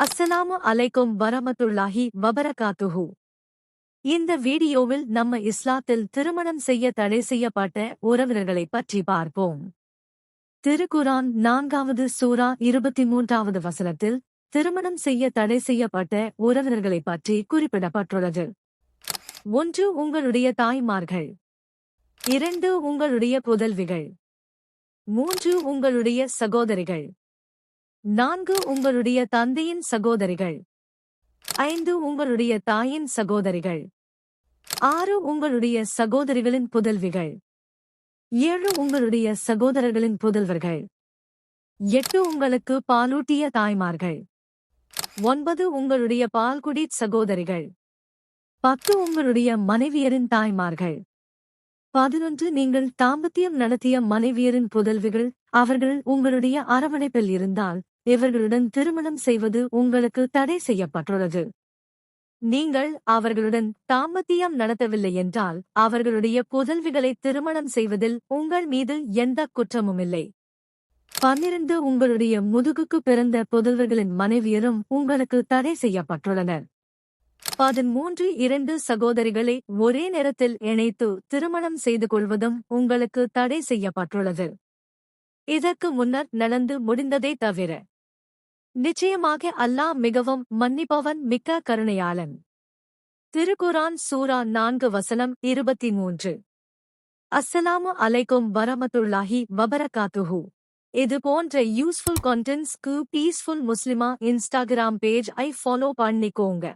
அஸ்ஸலாமு அலைக்கும் வரமத்துல்லாஹி வபரகாத்துஹு. இந்த வீடியோவில் நம்ம இஸ்லாத்தில் திருமணம் செய்ய தடை செய்யப்பட்ட உறவினர்களைப் பற்றி பார்ப்போம். திருக்குரான் நான்காவது சூரா இருபத்தி மூன்றாவது வசனத்தில் திருமணம் செய்ய தடை செய்யப்பட்ட உறவினர்களைப் பற்றி குறிப்பிடப்பட்டுள்ளது. ஒன்று உங்களுடைய தாய்மார்கள். இரண்டு உங்களுடைய புதல்விகள். மூன்று உங்களுடைய சகோதரிகள். நான்கு உங்களுடைய தந்தையின் சகோதரிகள். ஐந்து உங்களுடைய தாயின் சகோதரிகள். ஆறு உங்களுடைய சகோதரிகளின் புதல்விகள். ஏழு உங்களுடைய சகோதரர்களின் புதல்வர்கள். எட்டு உங்களுக்கு பாலூட்டிய தாய்மார்கள். ஒன்பது உங்களுடைய பால்குடி சகோதரிகள். பத்து உங்களுடைய மனைவியரின் தாய்மார்கள். பதினொன்று நீங்கள் தாம்பத்தியம் நடத்திய மனைவியரின் புதல்விகள். அவர்கள் உங்களுடைய அரவணைப்பில் இருந்தால் இவர்களுடன் திருமணம் செய்வது உங்களுக்கு தடை செய்யப்பட்டுள்ளது. நீங்கள் அவர்களுடன் தாம்பத்தியம் நடத்தவில்லை என்றால் அவர்களுடைய புதல்விகளை திருமணம் செய்வதில் உங்கள் மீது எந்த குற்றமும் இல்லை. பன்னிரண்டு உங்களுடைய முதுகுக்கு பிறந்த புதல்வர்களின் மனைவியரும் உங்களுக்கு தடை செய்யப்பட்டுள்ளனர். பதிமூன்று இரண்டு சகோதரிகளை ஒரே நேரத்தில் இணைத்து திருமணம் செய்து கொள்வதும் உங்களுக்கு தடை செய்யப்பட்டுள்ளது. இதற்கு முன்னர் நடந்து முடிந்ததே தவிர நிச்சயமாக அல்லாஹ் மிகவும் மன்னிப்பவன் மிக்க கருணையாளன். திருக்குரான் சூரா நான்கு வசனம் இருபத்தி மூன்று. அஸ்ஸலாமு அலைக்கும் வரமத்துல்லாஹி வபரகாத்துஹூ. இது போன்ற யூஸ்ஃபுல் கண்டென்ட்ஸ்க்கு பீஸ்ஃபுல் முஸ்லிமா இன்ஸ்டாகிராம் பேஜ் ஐ ஃபாலோ பண்ணிக்கோங்க.